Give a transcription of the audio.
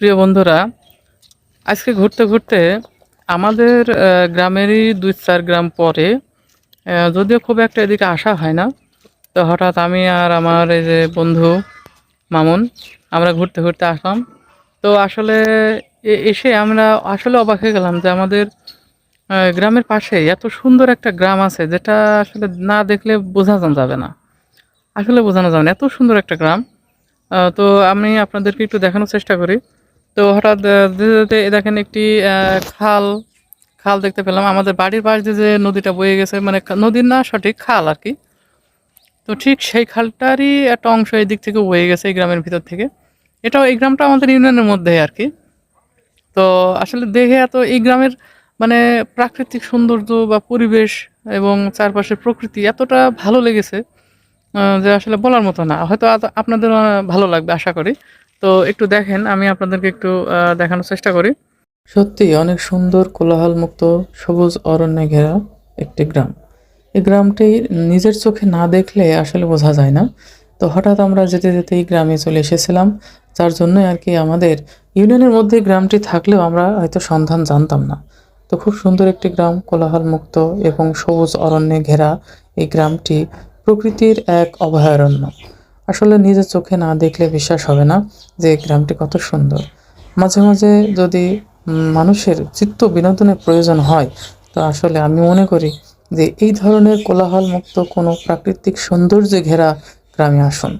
প্রিয় বন্ধুরা, আজকে ঘুরতে ঘুরতে আমাদের গ্রামেরই দুই চার গ্রাম পরে যদিও খুব একটা এদিকে আসা হয় না, তো হঠাৎ আমি আর আমার এই যে বন্ধু মামুন, আমরা ঘুরতে ঘুরতে আসলাম। তো আসলে এসে আমরা আসলে অবাক হয়ে গেলাম যে আমাদের গ্রামের পাশে এত সুন্দর একটা গ্রাম আছে, যেটা আসলে না দেখলে বোঝা যাবে না। আসলে বোঝানো যাবে না, এত সুন্দর একটা গ্রাম। তো আমি আপনাদেরকে একটু দেখানোর চেষ্টা করি। তো হঠাৎ দেখেন একটি খাল খাল দেখতে পেলাম। আমাদের বাড়ির পাশ দিয়ে যে নদীটা বয়ে গেছে মানে নদীর না সঠিক খাল আর কি। তো ঠিক সেই খালটারই একটা অংশ এই দিক থেকে বয়ে গেছে, এই গ্রামের ভিতর থেকে। এটাও, এই গ্রামটা আমাদের ইউনিয়নের মধ্যে আর কি। তো আসলে দেখে এত, এই গ্রামের মানে প্রাকৃতিক সৌন্দর্য বা পরিবেশ এবং চারপাশের প্রকৃতি এতটা ভালো লেগেছে যে আসলে বলার মতো না। হয়তো আপনাদের ভালো লাগবে, আশা করি। তো একটু দেখেন, আমি আপনাদেরকে একটু দেখানোর চেষ্টা করি। সত্যি, অনেক সুন্দর কোলাহল মুক্ত সবুজ অরণ্যে ঘেরা একটি গ্রাম। এই গ্রামটি নিজের চোখে না দেখলে আসলে বোঝা যায় না। তো হঠাৎ আমরা যেতে যেতে এই গ্রামে চলে এসেছিলাম। যার জন্যই আর কি আমাদের ইউনিয়নের মধ্যে গ্রামটি থাকলেও আমরা হয়তো সন্ধান জানতাম না। তো খুব সুন্দর একটি গ্রাম কোলাহল মুক্ত এবং সবুজ অরণ্যে ঘেরা এই গ্রামটি প্রকৃতির এক অভয়ারণ্য। আসলে নিজের চোখে না দেখলে বিশ্বাস হবে না যে গ্রামটি কত সুন্দর। মাঝে মাঝে যদি মানুষের চিত্ত বিনোদনের প্রয়োজন হয়, তো আসলে আমি মনে করি যে এই ধরনের কোলাহলমুক্ত কোনো প্রাকৃতিক সৌন্দর্যে ঘেরা গ্রামে আসুন।